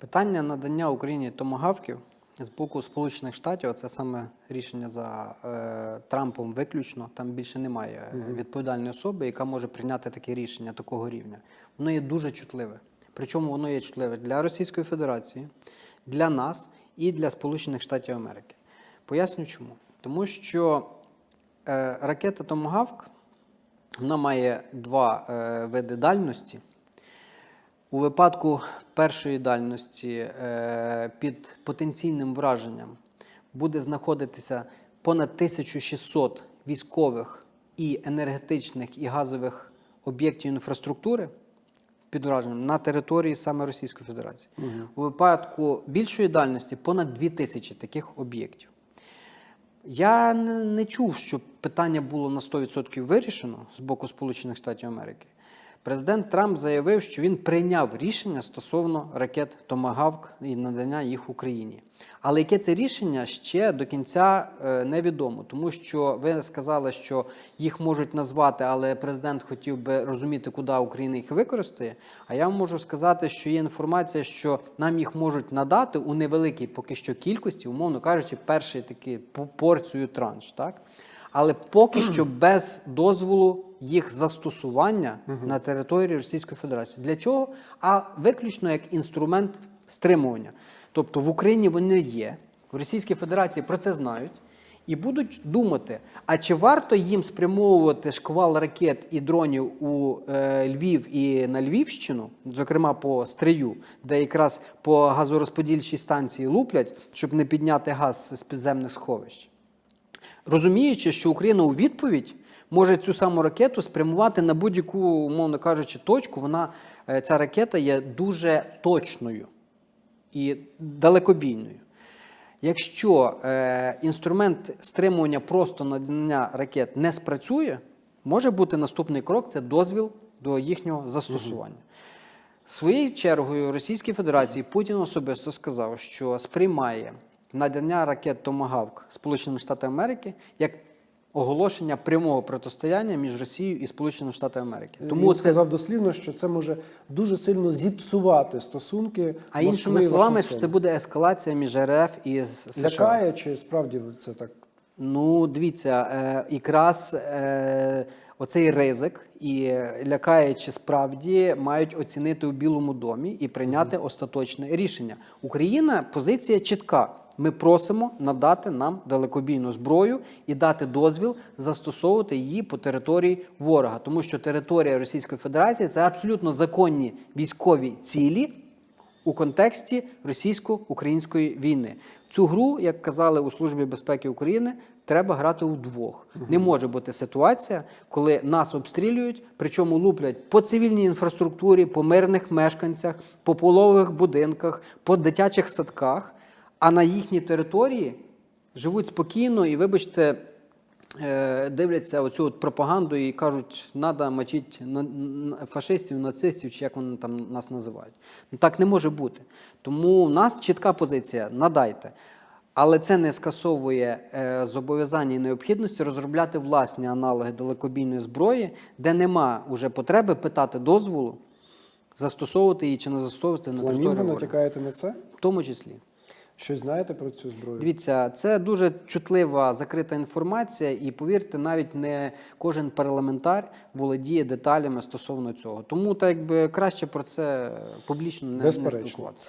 Питання надання Україні томагавків з боку Сполучених Штатів це саме рішення за е, Трампом виключно. Там більше немає е, відповідальної особи, яка може прийняти таке рішення такого рівня. Воно є дуже чутливе. Причому воно є чутливе для Російської Федерації, для нас і для Сполучених Штатів Америки. Поясню чому. Тому що е, ракета Томагавк вона має два е, види дальності. У випадку першої дальності е, під потенційним враженням буде знаходитися понад 1600 військових і енергетичних і газових об'єктів інфраструктури під враженням на території саме Російської Федерації. У випадку більшої дальності понад 2000 таких об'єктів. Я не не чув, що питання було на 100% вирішено з боку Сполучених Штатів Америки. Президент Трамп заявив, що він прийняв рішення стосовно ракет Томагавк і надання їх Україні. Але яке це рішення ще до кінця е, невідомо, тому що ви сказали, що їх можуть назвати, але президент хотів би розуміти, куди Україна їх використає. А я вам можу сказати, що є інформація, що нам їх можуть надати у невеликій поки що кількості, умовно кажучи, перший такий по- порцію транш, так? Але поки що без дозволу їх застосування на території Російської Федерації. Для чого? А виключно як інструмент стримування. Тобто в Україні вони є, в Російській Федерації про це знають. І будуть думати, а чи варто їм спрямовувати шквал ракет і дронів у е, Львів і на Львівщину, зокрема по Стрию, де якраз по газорозподільчій станції луплять, щоб не підняти газ з підземних сховищ розуміючи, що Україна у відповідь може цю саму ракету спрямувати на будь-яку, умовно кажучи, точку. Вона е, ця ракета є дуже точною і далекобійною. Якщо е, інструмент стримування просто надання ракет не спрацює, може бути наступний крок це дозвіл до їхнього застосування. Своєю чергою Російській Федерації Путін особисто сказав, що сприймає надання ракет Томагавк Сполученими Штатами Америки як оголошення прямого протистояння між Росією і Сполученими Штатами Америки. Тому Він сказав дослівно, що це може дуже сильно зіпсувати стосунки. а іншими словами, що це буде ескалація між РФ і США. лякає, чи справді це так? Ну, дивіться, е, якраз е, оцей ризик і е, лякаючи справді мають оцінити у Білому домі і прийняти остаточне рішення. Україна позиція чітка. Ми просимо надати нам далекобійну зброю і дати дозвіл застосовувати її по території ворога, тому що територія Російської Федерації це абсолютно законні військові цілі у контексті російсько-української війни. В цю гру, як казали у Службі безпеки України, треба грати вдвох. Не може бути ситуація, коли нас обстрілюють, причому луплять по цивільній інфраструктурі, по мирних мешканцях, по полових будинках, по дитячих садках, а на їхній території живуть спокійно і, вибачте, е, дивляться оцю от пропаганду і кажуть, треба мочити фашистів, нацистів, чи як вони там нас називають. Ну так не може бути. Тому у нас чітка позиція надайте. Але це не скасовує е, зобов'язання і необхідності розробляти власні аналоги далекобійної зброї, де нема уже потреби питати дозволу, застосовувати її чи не застосовувати на території ворога. натякаєте на це? В тому числі. Щось знаєте про цю зброю? Дивіться, це дуже чутлива закрита інформація, і повірте, навіть не кожен парламентар володіє деталями стосовно цього. Тому так якби краще про це публічно не, не спілкуватися.